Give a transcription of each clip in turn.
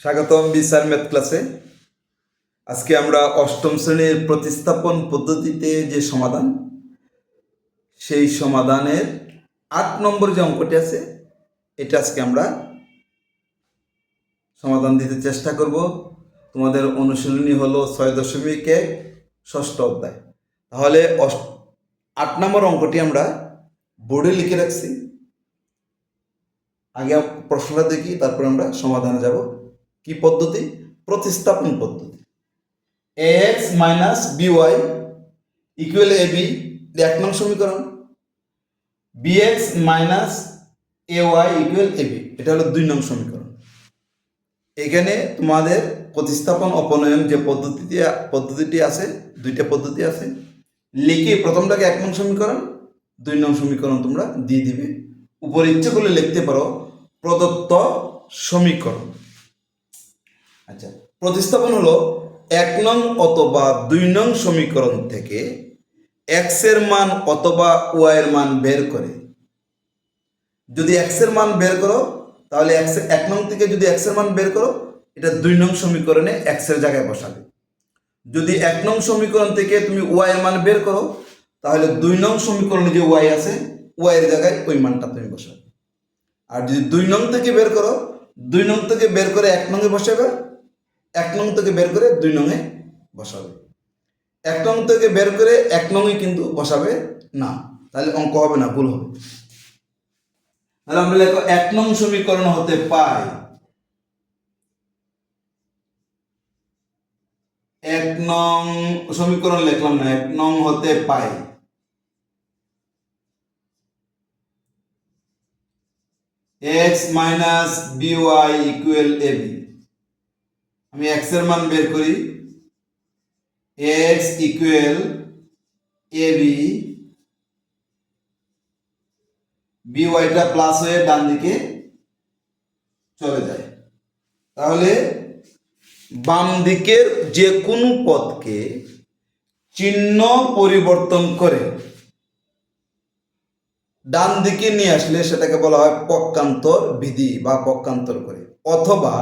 স্বাগতম বিসার ম্যাথ ক্লাসে। আজকে আমরা অষ্টম শ্রেণির প্রতিস্থাপন পদ্ধতিতে যে সমাধান, সেই সমাধানের আট নম্বর যে অঙ্কটি আছে, এটা আজকে আমরা সমাধান দিতে চেষ্টা করব। তোমাদের অনুশীলনী হলো ছয় দশমিক এক, ষষ্ঠ অধ্যায়। তাহলে আট নম্বর অঙ্কটি আমরা বোর্ডে লিখে রাখছি। আগে প্রশ্নটা দেখি, তারপর আমরা সমাধানে যাব। কি পদ্ধতি? প্রতিস্থাপন পদ্ধতি। A X minus B Y equal A B এক নং সমীকরণ। B X minus A Y equal A B এটা হলো দুই নং সমীকরণ। এখানে তোমাদের প্রতিস্থাপন অপনয়ন যে পদ্ধতিটি পদ্ধতিটি আছে, দুইটা পদ্ধতি আছে, লিখে প্রথমটাকে এক নং সমীকরণ, দুই নং সমীকরণ তোমরা দিয়ে দিবে। উপরে ইচ্ছে করলে লিখতে পারো, প্রদত্ত সমীকরণ। আচ্ছা প্রতিস্থাপন হলো এক নং অথবা দুই নং সমীকরণ থেকে এক্সের মান অথবা ওয়াই এর মান বের করে। যদি এক্সের মান বের করো, তাহলে এক্স এক নং থেকে যদি এক্সের মান বের করো, এটা দুই নং সমীকরণে এক্সের জায়গায় বসাবে। যদি এক নং সমীকরণ থেকে তুমি ওয়াই এর মান বের করো, তাহলে দুই নং সমীকরণে যে ওয়াই আছে ওয়াই এর জায়গায় ওই মানটা তুমি বসাবে। আর যদি দুই নং থেকে বের করো, দুই নং থেকে বের করে এক নঙে বসাবে এক নং থেকে বের করে দুই নঙে বসাবে। এক নং থেকে বের করে এক নঙে কিন্তু বসাবে না। তাহলে অঙ্ক হবে না, ভুল হবে। তাহলে আমরা লেখো এক নং সমীকরণ হতে পাই এক নং সমীকরণ লিখলাম না, এক নং হতে পাই X minus B Y equal A B. আমি এক্সের মান বের করি। X equal A B B ওয়াইটা plus হয়ে ডান দিকে চলে যায়। তাহলে বাম দিকের যে কোনো পদকে চিহ্ন পরিবর্তন করে ডান দিকে নিয়ে আসলে সেটাকে বলা হয় পক্ষান্তর বিধি বা পক্ষান্তর করে। অথবা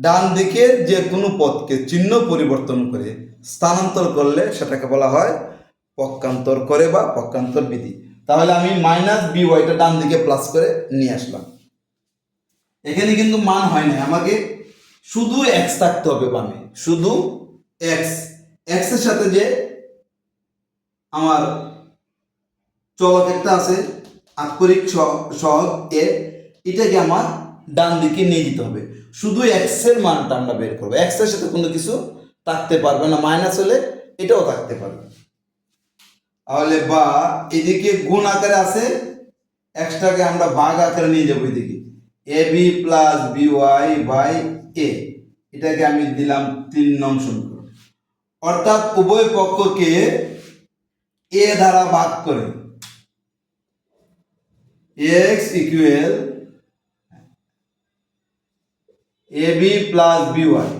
ডান দিকের যে কোনো পথকে চিহ্ন পরিবর্তন করে স্থানান্তর করলে সেটাকে বলা হয় পক্ষান্তর করে বা পক্ষান্তর বিধি। তাহলে আমি মাইনাস বি ওয়াইটা ডান দিকে প্লাস করে নিয়ে আসলাম। এখানে কিন্তু মান হয় না আমাকে শুধু এক্স থাকতে হবে বামে। শুধু এক্স এক্সের সাথে যে আমার চলক একটা আছে, আক্ষরিক সহ- এ, এটাকে আমার ডান দিকে নিয়ে যেতে হবে। শুধু এক্সের মানটা আমরা বের করব। এক্সের সাথে কোনো কিছু থাকতে পারবে না। মাইনাস হলে এটাও থাকতে পারবে। তাহলে বা এদিকে গুণ আকারে আছে এক্সটাকে আমরা ভাগ আকারে নিয়ে যাব এদিকে। A B plus B Y by A এটাকে আমি দিলাম তিন নং সমীকরণ। অর্থাৎ উভয় পক্ষকে এ দ্বারা ভাগ করে। X equal A B plus B Y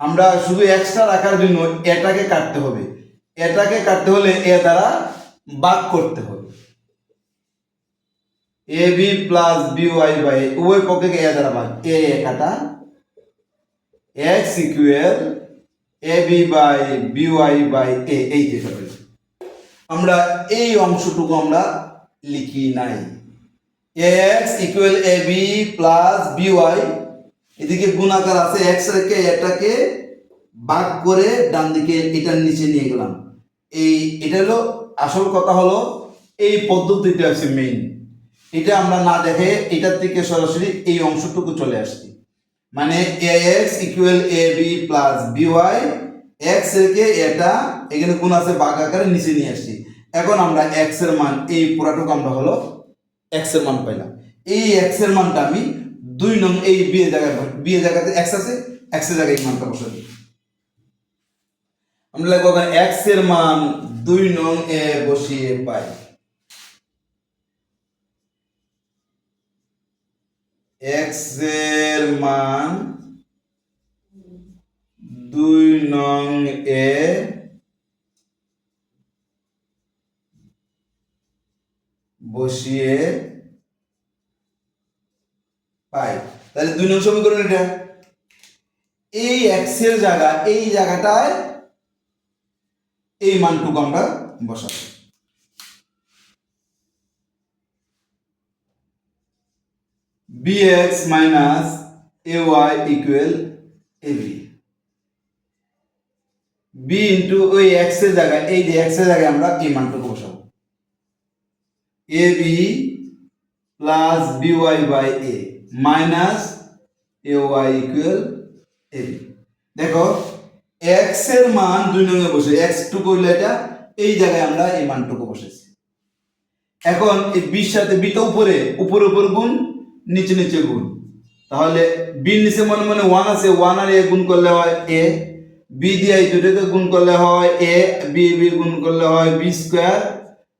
আমরা শুধু এক্সট্রা রাখার জন্য এটাকে কাটতে হবে। এটাকে কাটতে হলে এ দ্বারা ভাগ করতে হবে। A B plus B Y by উভয় পক্ষকে এ দ্বারা ভাগ, এ এ কাটা। X equal A B by B Y by A এই যে আমরা এই অংশটুকু আমরা লিখি নাই। X equal A B plus B Y এদিকে গুণাকার আছে এক্স রেখে এটাকে ভাগ করে ডান দিকে এটার নিচে নিয়ে গেলাম। এই, এটা হলো আসল কথা হলো, এই পদ্ধতিটা হচ্ছে মেইন এটা আমরা না দেখে এটার থেকে সরাসরি এই অংশটুকু চলে আসছি। মানে A X equal A B plus B Y X রেখে এটা, এখানে গুণ আছে ভাগ আকারে নিচে নিয়ে আসছি। এখন আমরা এক্সের মান, এই পুরাটুকু আমরা হলো এক্সের মান পাইলাম। এই এক্সের মানটা আমি দুই নং এই বিয়ে জায়গায় বিয়ে জায়গাতে এক্স আছে এক্সের জায়গায় মানটা বসে দিই। আমরা লিখব এক্সের মান দুই নং এ বসিয়ে পাই। এক্সের মান দুই নং এ বসিয়ে পাই। তাহলে দুই নং সমীকরণ এটা। এই এক্সের জায়গা, এই জায়গাটায় এই মানটুকু আমরা বসাবো। Bx Y equal A B B into ওই এক্সের জায়গায়, এই যে এক্সের জায়গায় আমরা এই মানটুকু বসাবো। A B plus B Y by A minus A Y equal A B দেখো এক্সের মান দুই নঙ্গে বসে এক্স টু করলে এটা, এই জায়গায় আমরা এই মানটুকু বসেছি। এখন এই বির সাথে বিটা উপরে উপরে উপর গুণ, নিচে নিচে গুণ। তাহলে বির নিচে মনে মনে ওয়ান আছে ওয়ান আর এ গুণ করলে হয় এ বি দিয়ে এই দুটোকে গুণ করলে হয় এ বি বি গুণ করলে হয় বি স্কোয়ার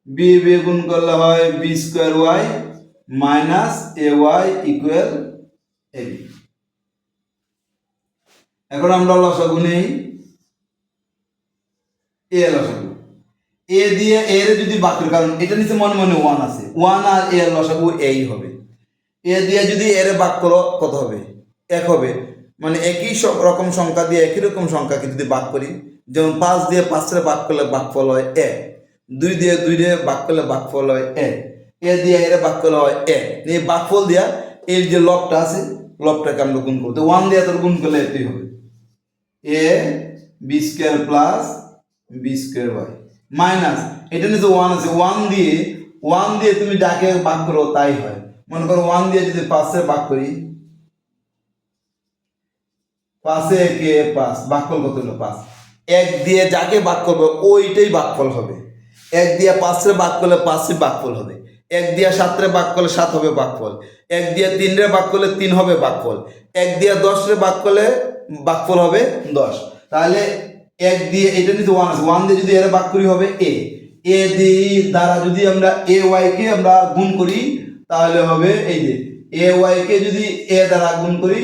বি বি গুণ করলে হয় B square Y minus A Y equal A B. এখন আমরা লসাগু নেই। এ লসাগু। এ দিয়ে এর যদি বাক্যের কারণ এটা নিচে মনে মনে ওয়ান আছে। ওয়ান আর এ লসাগু এই হবে। এ দিয়ে যদি এর বাক করো, কত হবে? এক হবে। মানে একই রকম সংখ্যা দিয়ে একই রকম সংখ্যাকে যদি বাক করি, যেমন পাঁচ দিয়ে পাঁচের বাক করলে বাকফল হয় এক। দুই দিয়ে দুই দিয়ে বাক করলে বাকফল হয় এক। এ দিয়ে এর বাক করলে হয় এক এই বাকফল দিয়া এর যে লবটা আছে, লবটাকে আমরা গুণ করব। ওয়ান দিয়ে তোর গুণ করলে এটাই হবে। A B square plus B square Y. Minus, এটা নিচে ওয়ান আছে, ওয়ান দিয়ে ওয়ান দিয়ে তুমি যাকে ভাগ করো তাই হয়। মনে করো ওয়ান দিয়ে যদি পাঁচে ভাগ করি, পাঁচে একে পাঁচ, ভাগফল কত হলো পাঁচ? এক দিয়ে যাকে ভাগ করবে, ওইটাই ভাগফল হবে। এক দিয়ে পাঁচে ভাগ করলে পাঁচই ভাগফল হবে। এক দিয়ে সাতরে ভাগ করলে সাত হবে ভাগফল এক দিয়ে তিনরে ভাগ করলে তিন হবে ভাগফল এক দিয়ে দশরে ভাগ করলে ভাগফল হবে দশ। তাহলে এক দিয়ে এটা নিতে ওয়ান আছে। ওয়ান দিয়ে যদি এর ভাগ করি হবে এ এ দিয়ে দ্বারা যদি আমরা এ ওয়াই কে আমরা গুণ করি, তাহলে হবে এই যে এ ওয়াই কে যদি এ দ্বারা গুণ করি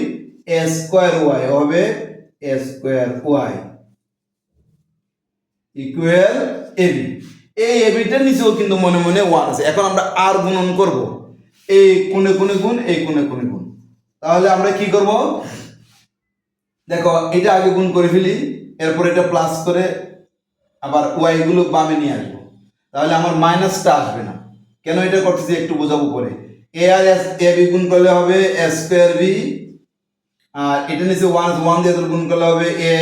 এ স্কোয়ার ওয়াই হবে A square Y equal AB এই এবিটার নিচেও কিন্তু মনে মনে ওয়ান আছে। এখন আমরা আর গুণন করব। এই কোণে কোণে গুণ, এই কোণে কোণে গুণ। তাহলে আমরা কি করব? দেখো, এটা আগে গুণ করে ফেলি, এরপর এটা প্লাস করে আবার ওয়াই গুলো বামে নিয়ে আসব। তাহলে আমার মাইনাসটা আসবে না। কেন এটা করতেছি একটু বোঝাবো পরে। এ আর এস এ বি গুণ করলে হবে এস স্কোয়ার বি আর এটা নিচে ওয়ান ওয়ান দিয়ে গুণ করলে হবে A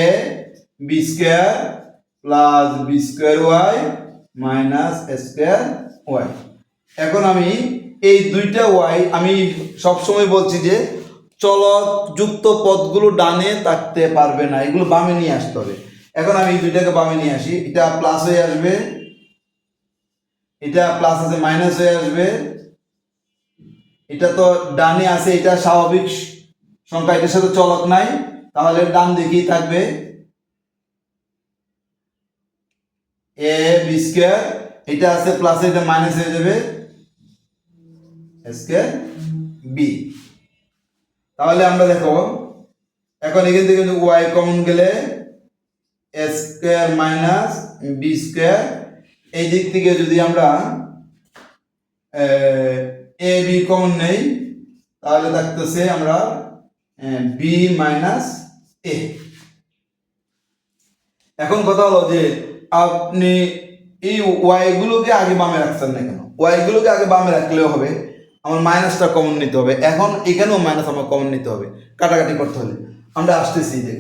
B square plus B square Y minus square Y. এখন আমি এই দুইটা ওয়াই আমি সবসময় বলছি যে চলক যুক্ত পদগুলো ডানে থাকতে পারবে না, এগুলো বামে নিয়ে আসতে হবে। এখন আমি এই দুইটাকে বামে নিয়ে আসি, এটা প্লাস হয়ে আসবে, এটা প্লাস আছে মাইনাস হয়ে আসবে। এটা তো ডানে আছে, এটা স্বাভাবিক সংখ্যা, এটার সাথে চলক নাই, তাহলে ডান দিকেই থাকবে। এ বি স্কোয়ার এটা আছে প্লাস এটা মাইনাস হয়ে যাবে স্কোয়ার বি তাহলে আমরা দেখো, এখন এখান থেকে ওয়াই কমন গেলে A square minus B square এই দিক থেকে যদি আমরা, এ বি কমন নেই, তাহলে থাকতেছে আমরা বি মাইনাস এ এখন কথা হলো যে আপনি এই ওয়াইগুলোকে আগে বামে রাখছেন না কেন? ওয়াইগুলোকে আগে বামে রাখলেও হবে, আমার মাইনাসটা কমন নিতে হবে। এখন এখানেও মাইনাস আমার কমন নিতে হবে, কাটাকাটি করতে হলে। আমরা আসতেছি যে।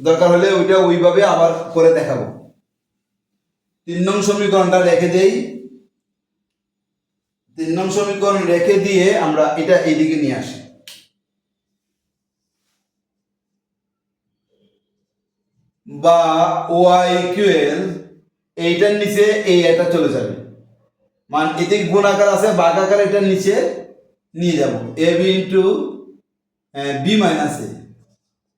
দরকার হলে ওইটা ওইভাবে আবার করে দেখাবো। তিন নং সমীকরণটা রেখে দেই। তিন নং সমীকরণ রেখে দিয়ে আমরা এটা এইদিকে নিয়ে আসি। বা ওয়াই ইকুয়াল এইটার নিচে এই এটা চলে যাবে। মানে এতে গুণাকার আছে বাঘ আকার এটার নিচে নিয়ে যাব। A B into B minus A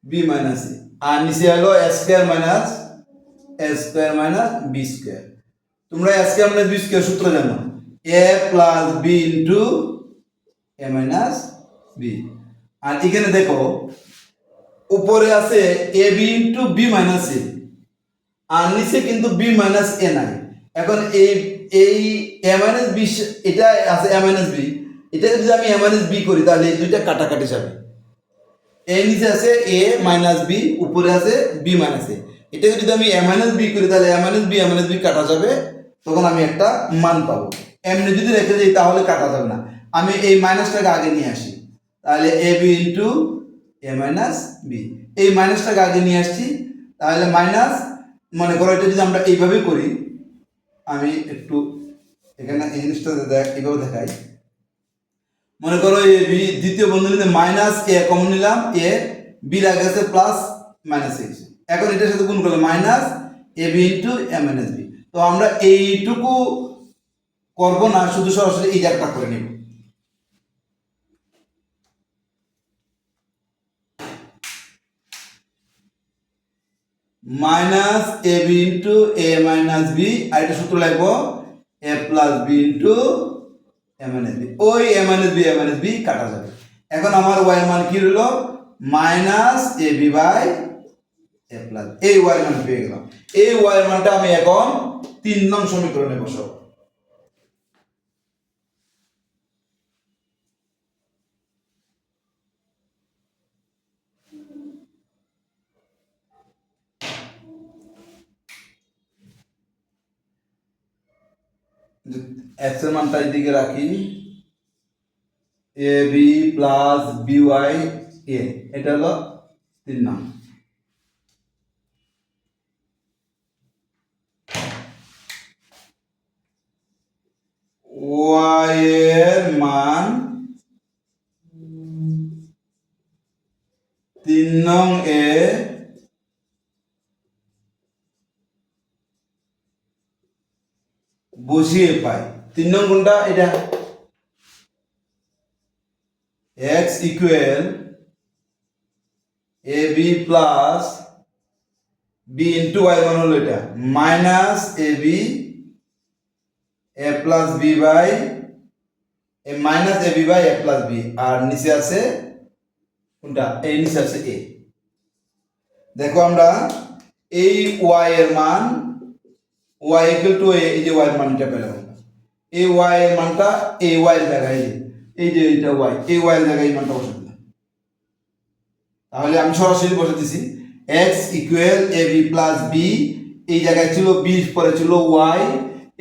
B minus A আর নিচে হলো square minus square minus B square তোমরা স্কোয়ার মাইনাস বি স্কোয়ার সূত্র জানো? A plus B into A minus B আর এখানে দেখো উপরে আছে A B into B minus A. আর নিচে কিন্তু বি মাইনাস এ নাই। এখন এই এই এ মাইনাস বি এটা আছে এ মাইনাস বি। এটা যদি আমি এ মাইনাস বি করি, তাহলে এই দুইটা কাটাকাটি যাবে। এ নিচে আছে এ মাইনাস বি, উপরে আছে বি মাইনাস এ। এটা যদি আমি এ মাইনাস বি করি, তাহলে A minus B, A minus B কাটা যাবে, তখন আমি একটা মান পাবো। এমনি যদি রেখে দিই, তাহলে কাটা যাবে না। আমি এই মাইনাসটাকে আগে নিয়ে আসি। তাহলে A B into A minus B এই মাইনাসটাকে আগে নিয়ে আসছি, তাহলে মাইনাস মনে করো এটা যদি আমরা এইভাবে করি, আমি একটু এখানে এই জিনিসটা দেখ, এইভাবে দেখাই। মনে করো এ বি দ্বিতীয় বন্ধনীতে মাইনাস এ কমন নিলাম এ বি আগে আছে প্লাস মাইনাস এক্স এখন এটার সাথে গুণ করলে minus A B into A minus B তো আমরা এইটুকু করব না, শুধু সরাসরি এই একটা করে নেব। Minus A B into A minus B, আর এটা সূত্র লাগবো A plus B into A minus B. ওই A minus B, A minus B কাটা যাবে। এখন আমার ওয়াই মান কি রইল? Minus A B by A plus, এই ওয়াই মান পেয়ে গেলাম। এই ওয়াই মানটা আমি এখন তিন নং সমীকরণে বসাবো। এক্সের মানটা এদিকে রাখি। A B plus B Y A এটা হলো তিন নাম। ওয়াই মান তিন নং এ বসিয়ে পাই। তিন নং কোনটা? এটা। X equal A B plus B into Y মান হলো এটা। Minus A B A plus B by A minus A B by A plus B আর নিচে আছে কোনটা? এই নিচে আছে এ দেখো আমরা এই ওয়াই এর মান ওয়াই ইকুয়াল টু এ এই যে ওয়াই এর মানটা পেলাম। এই ওয়াই এর মানটা এই ওয়াই এর জায়গায় এই যে এই এইটা ওয়াই এ ওয়াই এর জায়গায় এই মানটা বসে দিলাম তাহলে আমি সরাসরি বসে দিছি X equal A B plus B এই জায়গায় ছিল বি পরে ছিল ওয়াই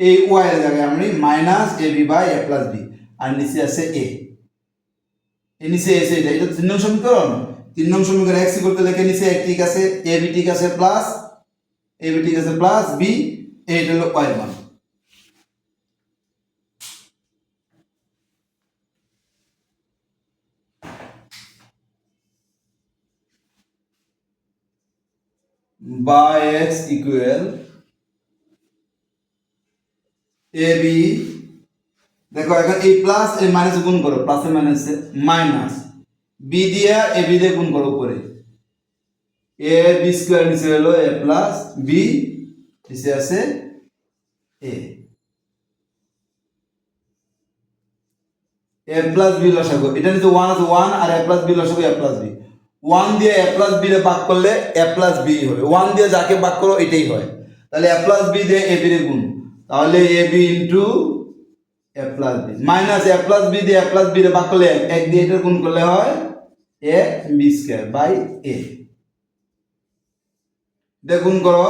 এই ওয়াই এর জায়গায় আমি minus A B by A plus B আর নিচে আছে এ এ নিচে এসে এটা এটা তিন নং সমীকরণ তিন নং সমীকরণ এক্স করতে লেখে নিচে এক ঠিক আছে এ বি ঠিক আছে প্লাস এ বি ঠিক আছে প্লাস বি এইটা হলো ওয়াই মান by x equal a b দেখো, এখন এই প্লাস এই মাইনাস গুণ করো প্লাসে মাইনাসে মাইনাস বি দিয়ে এ বি দিয়ে গুণ করো উপরে। এ বি স্কোয়ার নিচে হলো এ প্লাস বি নিচে আছে এ এ প্লাস বি লসাগু। এটা নিচে ওয়ান আছে ওয়ান আর এ প্লাস বি লসাগু এ প্লাস বি ওয়ান দিয়ে এ প্লাস বি ভাগ করলে এ প্লাস বি হবে। ওয়ান দিয়ে যাকে ভাগ করো, এটাই হয়। তাহলে এ প্লাস বি দিয়ে এ বি রে গুণ। তাহলে a b into a plus b minus a plus b দিয়ে এ প্লাস বি ভাগ করলে এক। দিয়ে এটা গুণ করলে হয় a b square by a দেখুন করো।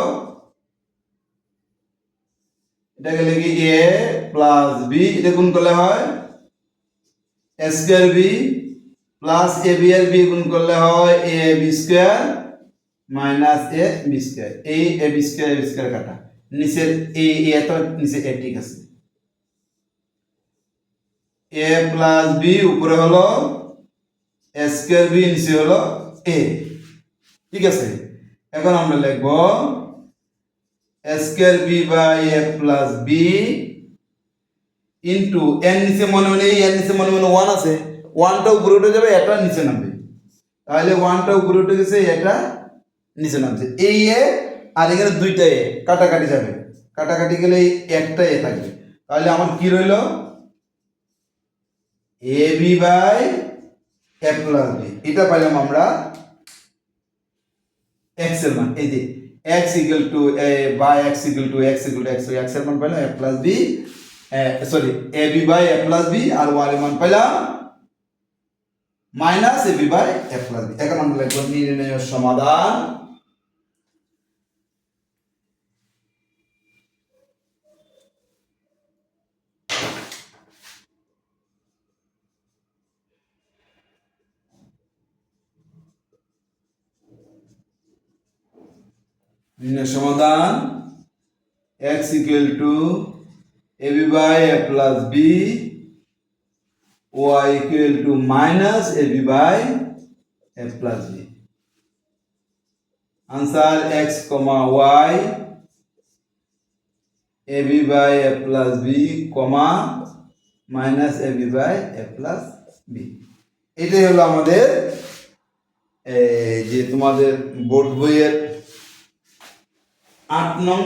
এটাকে লিখি এ প্লাস বি এটা গুণ করলে হয় a square b plus a b এর বি গুণ করলে হয় a b square minus a b square এই a b square a b square কাটা। নিচের এ তো নিচে এ ঠিক আছে। এ প্লাস বি উপরে হলো এ স্কোয়ার বি নিচে হলো এ ঠিক আছে? এখন আমরা লিখব a square b by a plus b into এর নিচে মনে মনে এর নিচে মনে মনে ওয়ান আছে। ওয়ানটা উপরে উঠে যাবে এটা নিচে নামবে। তাহলে ওয়ানটা উপরে উঠে গেছে এটা নিচে নামছে। এই এ আর এখানে দুইটা এ, কাটাকাটি যাবে। কাটাকাটি গেলে এই একটা এ থাকবে। তাহলে আমার কি রইল? A b by a plus b. এটা পাইলাম আমরা এক্সের মান। এই যে x equal to a by x equal to x equal to x এক্সের মান পাইলাম a plus b. Sorry a b by a plus b R y এর মান পাইলাম minus a b by a plus b. এখন আমরা লিখব নির্ণয় সমাধান। নির্ণয় সমাধান। x equal to ab by a plus b y equal to minus ab by a plus b answer x comma y ab by a plus b comma minus ab by a plus b এটাই হলো আমাদের যে তোমাদের board বইয়ের আট নং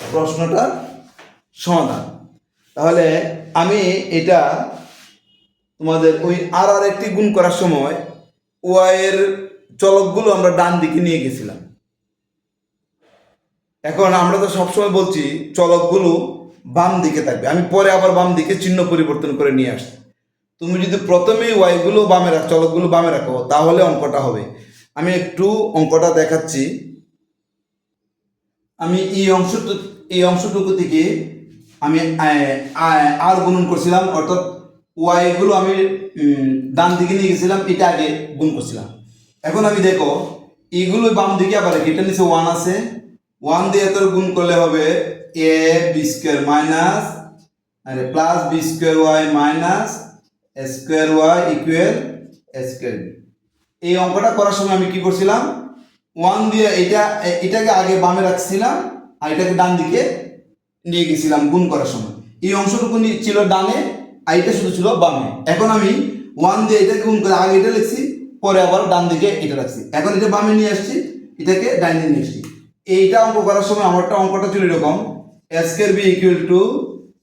প্রশ্নটার সমাধান তাহলে আমি এটা তোমাদের ওই আর আর একটি গুণ করার সময় ওয়াইয়ের চলকগুলো আমরা ডান দিকে নিয়ে গেছিলাম। এখন আমরা তো সবসময় বলছি চলকগুলো বাম দিকে থাকবে। আমি পরে আবার বাম দিকে চিহ্ন পরিবর্তন করে নিয়ে আসছি। তুমি যদি প্রথমেই ওয়াইগুলো বামে রাখ, চলকগুলো বামে রাখো, তাহলে অঙ্কটা হবে। আমি একটু অঙ্কটা দেখাচ্ছি। আমি এই অংশটুকু এই অংশটুকু থেকে আমি আর গুণন করছিলাম, অর্থাৎ ওয়াই গুলো আমি ডান দিকে নিয়ে গেছিলাম, এটা আগে গুণ করছিলাম। এখন আমি দেখো এইগুলো বাম দিকে আবার এটা নিচে ওয়ান আছে। ওয়ান দিয়ে তোর গুণ করলে হবে এ বি স্কোয়ার মাইনাস আরে plus b square y minus square y equal square এই অঙ্কটা করার সময় আমি কি করছিলাম? ওয়ান দিয়ে এটা, এটাকে আগে বামে রাখছিলাম, আর এটাকে ডান দিকে নিয়ে গেছিলাম গুণ করার সময়। এই অংশটুকু ছিল ডানে আর এটা শুধু ছিল বামে। এখন আমি ওয়ান দিয়ে এটাকে গুণ করে আগে এটা লিখছি, পরে আবার ডান দিকে এটা রাখছি। এখন এটা বামে নিয়ে আসছি, এটাকে ডাইনে নিয়ে আসছি। এইটা অঙ্ক করার সময় আমারটা অঙ্কটা ছিল এরকম square b equal to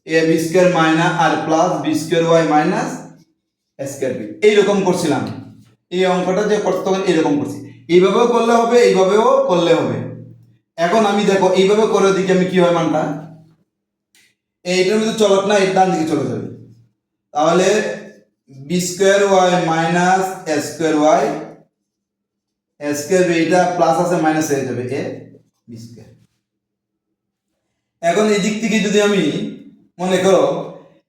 a b square minus R plus b square y minus s square b. এইরকম করছিলাম। এই অঙ্কটা যে করতে তখন এরকম করছি। এইভাবেও করলে হবে, এইভাবেও করলে হবে। এখন আমি দেখো, এইভাবে করে দিকে আমি কি হয় মানটা? এইটার মধ্যে চলক না, এর ডান দিকে চলে যাবে। তাহলে b square y minus a square y a square এটা প্লাস আছে মাইনাস হয়ে যাবে এ বি স্কোয়ার এখন এই দিক থেকে যদি আমি মনে করো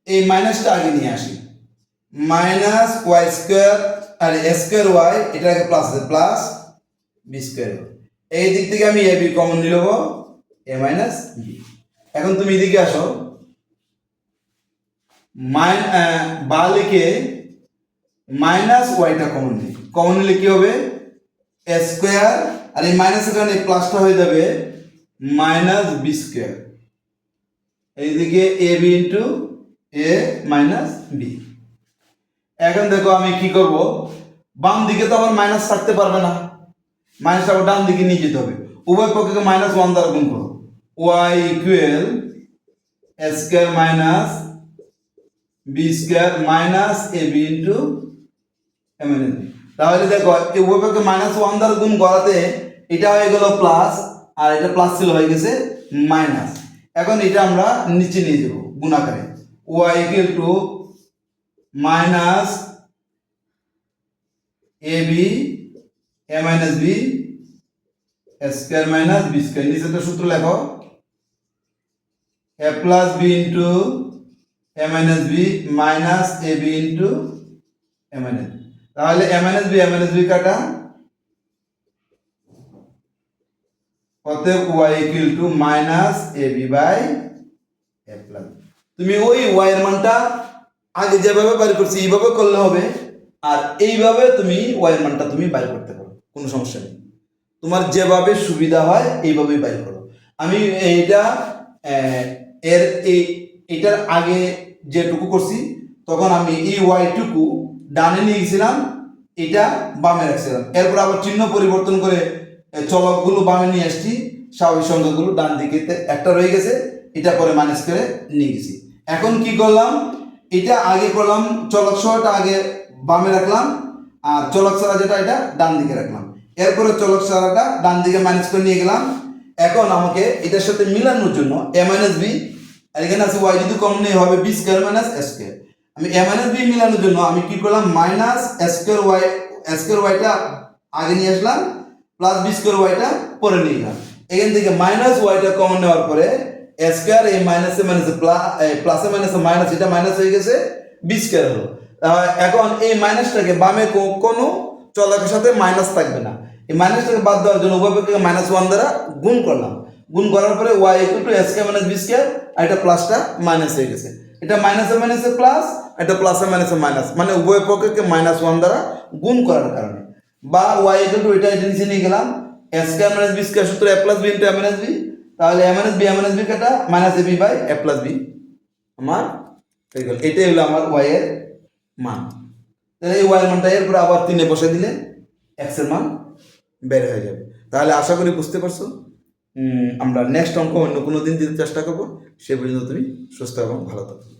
এই মাইনাসটা আগে নিয়ে আসি মাইনাস ওয়াই স্কোয়ার আর এ স্কোয়ার ওয়াই এটা আগে প্লাস আছে প্লাস বি স্কোয়ার এই দিক থেকে আমি এ বি কমন নিয়ে নেব এ মাইনাস বি এখন তুমি এদিকে আসো। বা লিখে মাইনাস ওয়াইটা কমন নিই কমন নিলে কি হবে স্কোয়ার আর এই মাইনাসের কারণে প্লাসটা হয়ে যাবে মাইনাস বি স্কোয়ার এইদিকে a b into a minus b এখন দেখো আমি কি করব? বাম দিকে তো আবার মাইনাস থাকতে পারবে না। মাইনাস আবার ডান দিকে নিয়ে যেতে হবে। উভয় পক্ষকে মাইনাস ওয়ান দ্বারা গুণ করো। Y equal square minus b square minus a b into m n তাহলে দেখো, এই উভয় মাইনাস ওয়ান দ্বারা গুণ করাতে এটা হয়ে গেল প্লাস আর এটা প্লাস ছিল হয়ে গেছে মাইনাস এখন এটা আমরা নিচে নিয়ে যাব, গুণাকারে। Y equal to minus a b a minus b square minus b square নিচে একটা সূত্র লেখো। A plus b into a minus b minus a b into a minus তাহলে a minus b a minus b কাটা। অতএব y equal to minus a b by a plus তুমি ওই Y এর মানটা আগে যেভাবে বাইর করছি, এইভাবে করলে হবে। আর এইভাবে তুমি ওয়াই এর মানটা তুমি বাইর করতে পারো, কোনো সমস্যা নেই। তোমার যেভাবে সুবিধা হয়, এইভাবেই বাইর করো। আমি এইটা এর এই, এটার আগে যেটুকু করছি, তখন আমি এই ওয়াইটুকু ডানে নিয়ে গেছিলাম, এটা বামে রাখছিলাম। এরপর আবার চিহ্ন পরিবর্তন করে চলকগুলো বামে নিয়ে আসছি, স্বাভাবিক সংখ্যাগুলো ডান দিকে একটা রয়ে গেছে, এটা পরে মাইনাস করে নিয়ে গেছি। এখন কি করলাম? এটা আগে করলাম, চলক সহটা আগে বামে রাখলাম, আর চলক সারা যেটা, এটা ডান দিকে রাখলাম। এরপরে চলক সারাটা ডান দিকে মাইনাস করে নিয়ে গেলাম। এখন আমাকে এটার সাথে মিলানোর জন্য এ মাইনাস বি আর এখানে আছে ওয়াই যদি কম নেই হবে B square minus S square আমি এ মাইনাস বি মিলানোর জন্য আমি কি করলাম? Minus square Y S square ওয়াইটা আগে নিয়ে আসলাম প্লাস বি স্কোয়ার ওয়াইটা পরে নিয়ে গেলাম এখান থেকে মাইনাস ওয়াইটা কমন নেওয়ার পরে এস স্কোয়ার এই মাইনাসে মাইনাসে প্লাসে মাইনাসে মাইনাস এটা মাইনাস হয়ে গেছে বি স্কোয়ার হলো। এখন এই মাইনাসটাকে বামে কোনো চলকের সাথে মাইনাস থাকবে না। এই মাইনাসটাকে বাদ দেওয়ার জন্য উভয় পক্ষকে মাইনাস ওয়ান দ্বারা গুণ করলাম। গুণ করার পরে y equal to s k minus b square আর এটা প্লাসটা মাইনাস হয়ে গেছে। এটা মাইনাসে মাইনাসে প্লাস এটা প্লাসে মাইনাসে মাইনাস মানে উভয় পক্ষকে মাইনাস ওয়ান দ্বারা গুণ করার কারণে। বা ওয়াই ইকুয়াল টু এটা নিচে নিয়ে গেলাম। S k minus b square সূত্র a plus b into a minus b তাহলে a minus b a minus b কাটা minus a b by a plus b আমার হয়ে গেল। এটাই হলো আমার ওয়াই এর মান। তাহলে এই ওয়াই মানটা এরপরে আবার তিনে বসে দিলে এক্সের মান বের হয়ে যাবে। তাহলে আশা করি বুঝতে পারছ। আমরা নেক্সট অঙ্ক অন্য কোনো দিন দিতে চেষ্টা করব। সে পর্যন্ত তুমি সুস্থ এবং ভালো থাকো।